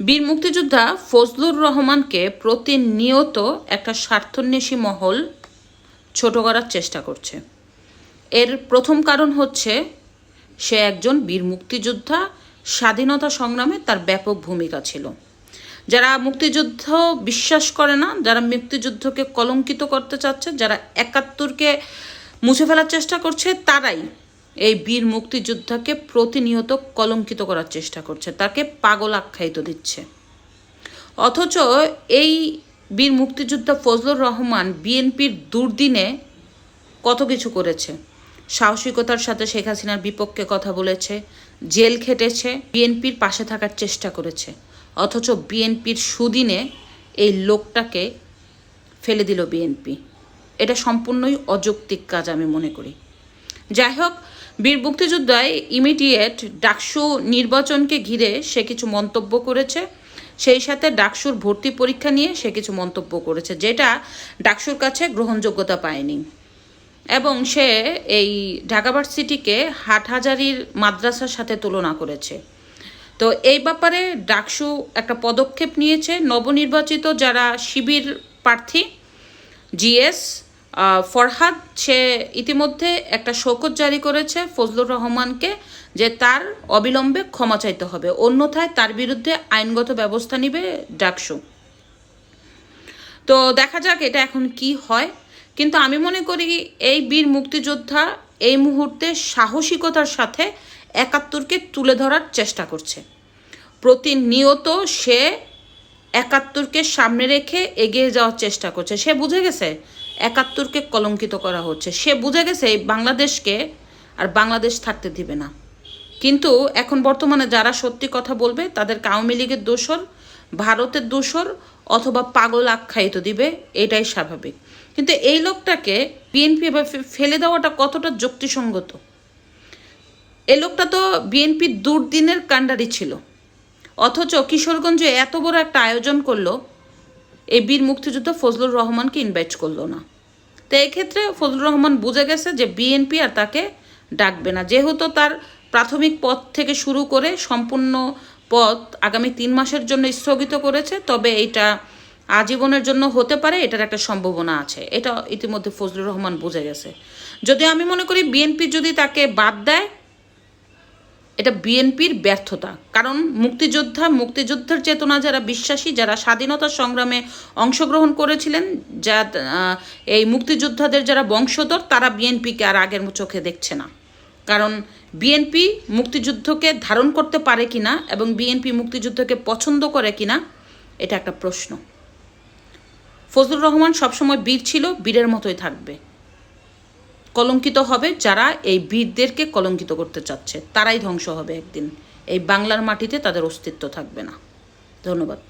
বীর মুক্তিযোদ্ধা ফজলুর রহমানকে প্রতিনিয়ত একটা স্বার্থন্বেষী মহল ছোট করার চেষ্টা করছে। এর প্রথম কারণ হচ্ছে, সে একজন বীর মুক্তিযোদ্ধা, স্বাধীনতা সংগ্রামে তার ব্যাপক ভূমিকা ছিল। যারা মুক্তিযুদ্ধ বিশ্বাস করে না, যারা মুক্তিযুদ্ধকে কলঙ্কিত করতে চাচ্ছে, যারা একাত্তরকে মুছে ফেলার চেষ্টা করছে, তারাই এই বীর মুক্তিযোদ্ধাকে প্রতিনিয়ত কলঙ্কিত করার চেষ্টা করছে, তাকে পাগল আখ্যায়িত দিচ্ছে। অথচ এই বীর মুক্তিযোদ্ধা ফজলুর রহমান বিএনপির দুর্দিনে কত কিছু করেছে? সাহসিকতার সাথে শেখ হাসিনার বিপক্ষে কথা বলেছে, জেল খেটেছে, বিএনপির পাশে থাকার চেষ্টা করেছে, অথচ বিএনপির সুদিনে এই লোকটাকে ফেলে দিল বিএনপি। এটা সম্পূর্ণই অযৌক্তিক কাজ আমি মনে করি। যাই হোক বীর মুক্তিযোদ্ধায় ইমিডিয়েট ডাকসু নির্বাচনকে ঘিরে সে কিছু মন্তব্য করেছে। সেই সাথে ডাকসুর ভর্তি পরীক্ষা নিয়ে সে কিছু মন্তব্য করেছে, যেটা ডাকসুর কাছে গ্রহণযোগ্যতা পায়নি। এবং সে এই ঢাকা ভার্সিটিকে হাটহাজারির মাদ্রাসার সাথে তুলনা করেছে। তো এই ব্যাপারে ডাকসু একটা পদক্ষেপ নিয়েছে। নবনির্বাচিত যারা শিবির প্রার্থী, জিএস ফরহাদ, সে ইতিমধ্যে একটা শোকত জারি করেছে ফজলুর রহমানকে যে তার অবিলম্বে ক্ষমা চাইতে হবে। অন্যথায় তার বিরুদ্ধে আইনগত ব্যবস্থা নিবে ডাকসু। তো দেখা যাক এটা এখন কি হয়। কিন্তু আমি মনে করি এই বীর মুক্তিযোদ্ধা এই মুহূর্তে সাহসিকতার সাথে একাত্তরকে তুলে ধরার চেষ্টা করছে। প্রতিনিয়ত সে একাত্তরকে সামনে রেখে এগিয়ে যাওয়ার চেষ্টা করছে। সে বুঝে গেছে একাত্তরকে কলঙ্কিত করা হচ্ছে। সে বুঝে গেছে এই বাংলাদেশকে আর বাংলাদেশ থাকতে দিবে না। কিন্তু এখন বর্তমানে যারা সত্যি কথা বলবে, তাদেরকে আওয়ামী লীগের দোষর, ভারতের দোষর অথবা পাগল আখ্যায়িত দিবে, এটাই স্বাভাবিক। কিন্তু এই লোকটাকে বিএনপি ফেলে দেওয়াটা কতটা যুক্তিসঙ্গত? এই লোকটা তো বিএনপির দুর্দিনের কাণ্ডারি ছিল। অথচ কিশোরগঞ্জে এত বড় একটা আয়োজন করল এই বীর মুক্তিযুদ্ধ ফজলুর রহমানকে ইনভাইট করল না। তো এক্ষেত্রে ফজলুর রহমান বুঝে গেছে যে বিএনপি আর তাকে ডাকবে না। যেহেতু তার প্রাথমিক পদ থেকে শুরু করে সম্পূর্ণ পদ আগামী তিন মাসের জন্য স্থগিত করেছে, তবে এইটা আজীবনের জন্য হতে পারে, এটার একটা সম্ভাবনা আছে। এটা ইতিমধ্যে ফজলুর রহমান বুঝে গেছে। যদি আমি মনে করি বিএনপি যদি তাকে বাদ দেয় এটা বিএনপির ব্যর্থতা। কারণ মুক্তিযোদ্ধা, মুক্তিযুদ্ধের চেতনা যারা বিশ্বাসী, যারা স্বাধীনতা সংগ্রামে অংশগ্রহণ করেছিলেন যা এই মুক্তিযোদ্ধাদের যারা বংশধর, তারা বিএনপিকে আর আগের চোখে দেখছে না। কারণ বিএনপি মুক্তিযুদ্ধকে ধারণ করতে পারে কিনা এবং বিএনপি মুক্তিযুদ্ধকে পছন্দ করে কিনা, এটা একটা প্রশ্ন। ফজলুর রহমান সবসময় বীর ছিল, বীরের মতোই থাকবে। কলঙ্কিত হবে যারা এই বীরদেরকে কলঙ্কিত করতে চাচ্ছে। তারাই ধ্বংস হবে একদিন। এই বাংলার মাটিতে তাদের অস্তিত্ব থাকবে না। ধন্যবাদ।